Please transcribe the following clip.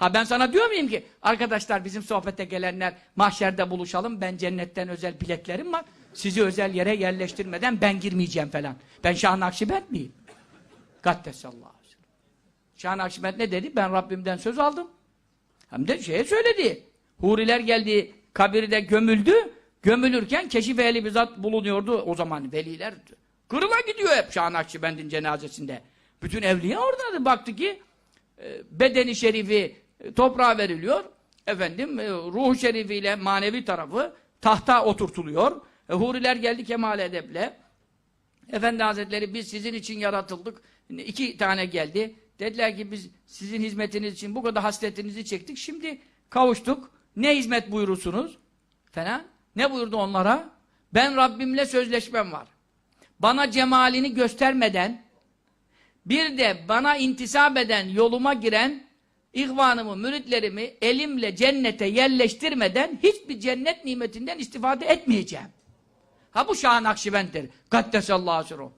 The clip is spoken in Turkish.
Ha ben sana diyor muyum ki arkadaşlar bizim sohbete gelenler mahşerde buluşalım ben cennetten özel biletlerim var. Sizi özel yere yerleştirmeden ben girmeyeceğim falan. Ben Şah Nakşibend miyim? Kaddesallahu aleyhi. Şah Nakşibend ne dedi? Ben Rabbimden söz aldım. Hem de şeye söyledi. Huriler geldi, kabirde gömüldü. Gömülürken keşif ehli bir zat bulunuyordu o zaman veliler. Kırıla gidiyor hep Şah Nakşibend'in cenazesinde. Bütün evliya orada baktı ki e, bedeni şerifi toprağa veriliyor. Efendim e, ruhu şerifiyle manevi tarafı tahta oturtuluyor. E, huriler geldi kemal edeple. Efendi Hazretleri biz sizin için yaratıldık. İki tane geldi. Dediler ki biz sizin hizmetiniz için bu kadar hasretinizi çektik. Şimdi kavuştuk. Ne hizmet buyurursunuz? Falan. Ne buyurdu onlara? Ben Rabbimle sözleşmem var. Bana cemalini göstermeden bir de bana intisap eden, yoluma giren ihvanımı, müritlerimi elimle cennete yerleştirmeden hiçbir cennet nimetinden istifade etmeyeceğim. Ha bu Şah-ı Nakşibend'dir. Kaddesallahu sirruh.